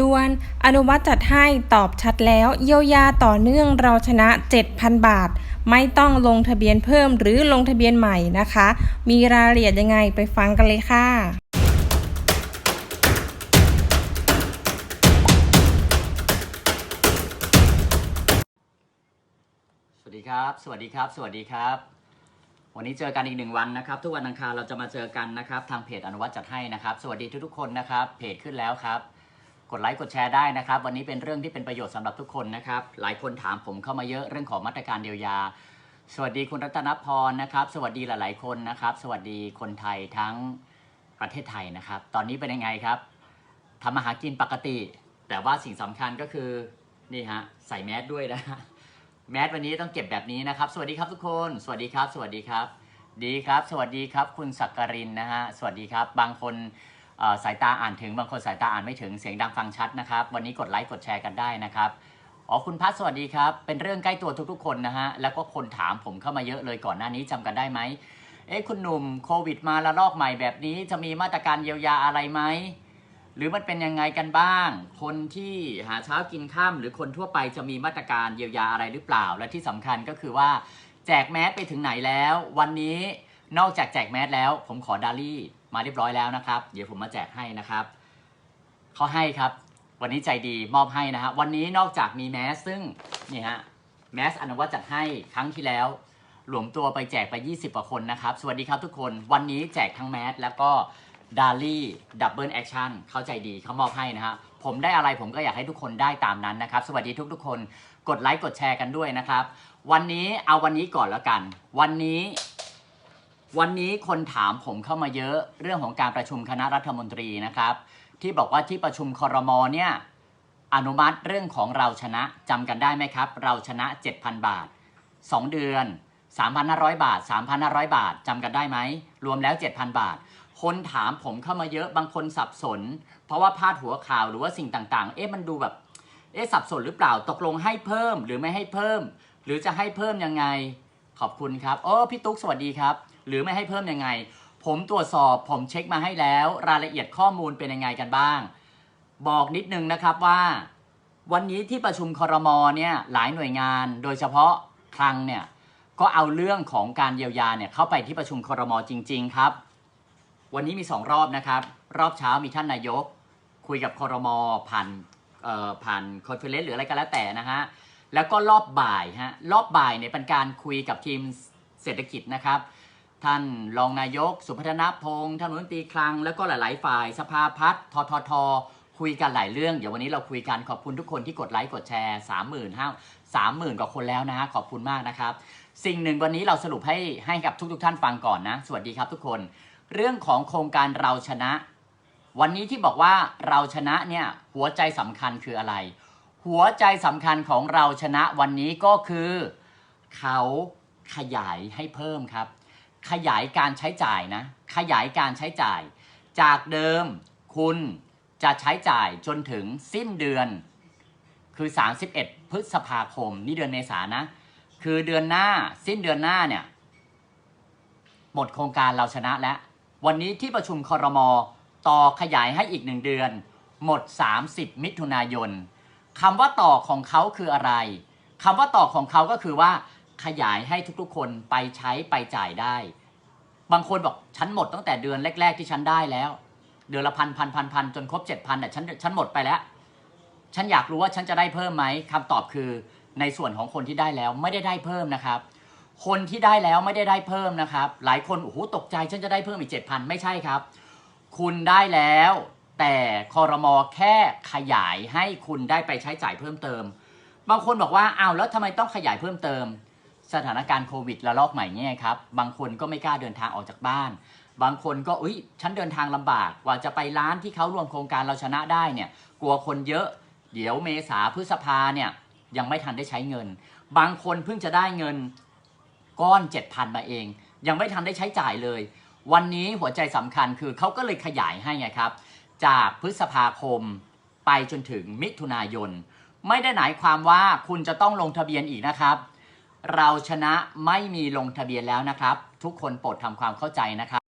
ด่วน อนุมัติจัดให้ตอบชัดแล้วเยียวยาต่อเนื่องเราชนะ 7,000 บาท ไม่ต้องลงทะเบียนเพิ่มหรือลงทะเบียนใหม่นะคะ มีรายละเอียดยังไงไปฟังกันเลยค่ะสวัสดีครับ สวัสดีครับ สวัสดีครับ วันนี้เจอกันอีกหนึ่งวันนะครับ ทุกวันอังคารเราจะมาเจอกันนะครับ ทางเพจอนุวัตจัดให้นะครับ สวัสดีทุกๆคนนะครับ เพจขึ้นแล้วครับ กดไลค์กดแชร์ได้นะครับ วันนี้เป็นเรื่องที่เป็นประโยชน์สำหรับทุกคนนะครับ หลายคนถามผมเข้ามาเยอะเรื่องของมาตรการเยียวยา สวัสดีคุณรัตนพรนะครับ สวัสดีหลาย ๆ คนนะครับ สวัสดีคนไทยทั้งประเทศไทยนะครับ ตอนนี้เป็นยังไงครับทำมาหากินปกติ แต่ว่าสิ่งสำคัญก็คือนี่ฮะใส่แมสด้วยนะแมสวันนี้ต้องเก็บแบบนี้นะครับ สวัสดีครับทุกคน สวัสดีครับ สวัสดีครับ ดีครับ สวัสดีครับ คุณสักกรินนะฮะ สวัสดีครับ บางคน สายตาอ่านถึงบางคนสายตาอ่านไม่ถึงเสียงดังฟังชัดนะครับ วันนี้กดไลค์กดแชร์กันได้นะครับอ๋อคุณพัฒสวัสดีครับ เป็นเรื่องใกล้ตัวทุกๆ คนนะฮะ แล้วก็คนถามผมเข้ามาเยอะเลยก่อนหน้านี้จำกันได้ไหมเอ๊ะคุณหนุ่มโควิดมาละลอกใหม่แบบนี้จะมีมาตรการเยียวยาอะไรไหมหรือมันเป็นยังไงกันบ้าง คนที่หาเช้ากินข้ามหรือคนทั่วไปจะมีมาตรการเยียวยาอะไรหรือเปล่า และที่สำคัญก็คือว่าแจกแมสไปถึงไหนแล้ว วันนี้นอกจากแจกแมสแล้ว ผมขอดาลี่ มาเรียบร้อยแล้วนะครับ เดี๋ยวผมมาแจกให้นะครับเขาให้ครับ วันนี้ใจดีมอบให้นะฮะวันนี้นอกจากมีแมสซึ่งนี่ฮะแมสอนุวัตจัดให้ครั้งที่แล้วหลวมตัวไปแจกไป 20กว่าคนนะครับ สวัสดีครับทุกคน วันนี้แจกทั้งแมสแล้วก็ดาลี่ดับเบิลแอคชั่นเข้าใจดีเขามอบให้นะฮะผมได้อะไรผมก็อยากให้ทุกคนได้ตามนั้นนะครับ สวัสดีทุกๆคน กดไลค์กดแชร์กันด้วยนะครับ วันนี้เอาวันนี้ก่อนแล้วกัน วันนี้ วันนี้คนถามผมเข้ามาเยอะเรื่องของการประชุมคณะรัฐมนตรีนะครับ ที่บอกว่าที่ประชุมคอรมอเนี่ยอนุมัติเรื่องของเราชนะจำกันได้ไหมครับ เราชนะ 7,000 บาท 2 เดือน 3,500 บาท 3,500 บาทจำกันได้ไหมรวมแล้ว 7,000 บาท คนถามผมเข้ามาเยอะบางคนสับสน เพราะว่าพาดหัวข่าวหรือว่าสิ่งต่างๆ เอ๊ะมันดูแบบเอ๊ะสับสนหรือเปล่าตกลงให้เพิ่มหรือไม่ให้เพิ่ม หรือจะให้เพิ่มยังไง ขอบคุณครับโอ้พี่ตุ๊กสวัสดีครับ หรือไม่ให้เพิ่มยังไง ผมตรวจสอบผมเช็คมาให้แล้ว รายละเอียดข้อมูลเป็นยังไงกันบ้าง บอกนิดนึงนะครับว่า วันนี้ที่ประชุมคอรมอเนี่ยหลายหน่วยงาน โดยเฉพาะคลังเนี่ยก็เอาเรื่องของการเยียวยาเนี่ยเข้าไปที่ประชุมคอรมอจริง ๆ ครับ วันนี้มีสองรอบนะครับ รอบเช้ามีท่านนายก คุยกับคอรมอผ่านเอ่อผ่านคอนเฟอเรนซ์หรืออะไรก็แล้วแต่นะฮะ แล้วก็รอบบ่ายฮะ รอบบ่ายเนี่ยเป็นการคุยกับทีมเศรษฐกิจนะครับ ท่านรองนายก สุพัฒนพงษ์ท่านรัฐมนตรีคลัง แล้วก็หลาย ๆ ฝ่ายสภาพัฒน์ทททคุยกันหลายเรื่อง เดี๋ยววันนี้เราคุยกันขอบคุณทุกคนที่กดไลค์กดแชร์3 5 0 0 0 0 30,000กว่าคนแล้วนะฮะขอบคุณมากนะครับ สิ่งหนึ่งวันนี้เราสรุปให้ให้กับทุกๆท่านฟังก่อนนะ สวัสดีครับทุกคน เรื่องของโครงการเราชนะ วันนี้ที่บอกว่าเราชนะเนี่ยหัวใจสำคัญคืออะไร หัวใจสำคัญของเราชนะวันนี้ก็คือ เขาขยายให้เพิ่มครับ ขยายการใช้จ่ายนะ ขยายการใช้จ่าย จากเดิมคุณจะใช้จ่ายจนถึงสิ้นเดือน คือ 31 พฤษภาคม นี่เดือนเมษานะ คือเดือนหน้าสิ้นเดือนหน้าเนี่ยหมดโครงการเราชนะแล้ว วันนี้ที่ประชุมคอรมอต่อขยายให้อีกหนึ่งเดือน หมด 30 มิถุนายนคำว่าต่อของเขาคืออะไรคำว่าต่อของเขาก็คือว่า ขยายให้ทุกๆ คนไปใช้ไปจ่ายได้ บางคนบอกฉันหมดตั้งแต่เดือนแรก ๆ ที่ฉันได้แล้ว เดือนละพันพันพันพันจนครบเจ็ดพันอะฉันฉันหมดไปแล้ว ฉันอยากรู้ว่าฉันจะได้เพิ่มไหมคำตอบคือในส่วนของคนที่ได้แล้วไม่ได้ได้เพิ่มนะครับ คนที่ได้แล้วไม่ได้ได้เพิ่มนะครับ หลายคนโอ้โหตกใจฉันจะได้เพิ่มอีกเจ็ดพันไม่ใช่ครับ คุณได้แล้ว แต่คอรมอแค่ขยายให้คุณได้ไปใช้จ่ายเพิ่มเติม บางคนบอกว่าอ้าวแล้วทำไมต้องขยายเพิ่มเติม สถานการณ์โควิดระลอกใหม่เนี่ยครับ บางคนก็ไม่กล้าเดินทางออกจากบ้าน บางคนก็อุ้ยฉันเดินทางลำบากกว่าจะไปร้านที่เขารวมโครงการเราชนะได้เนี่ย กลัวคนเยอะเดี๋ยวเมษาพฤษภาเนี่ยยังไม่ทันได้ใช้เงิน บางคนเพิ่งจะได้เงินก้อน7,000มาเอง ยังไม่ทันได้ใช้จ่ายเลย วันนี้หัวใจสำคัญคือเขาก็เลยขยายให้ไงครับ จากพฤษภาคมไปจนถึงมิถุนายน ไม่ได้หมายความว่าคุณจะต้องลงทะเบียนอีกนะครับ เราชนะไม่มีลงทะเบียนแล้วนะครับ ทุกคนโปรดทำความเข้าใจนะครับ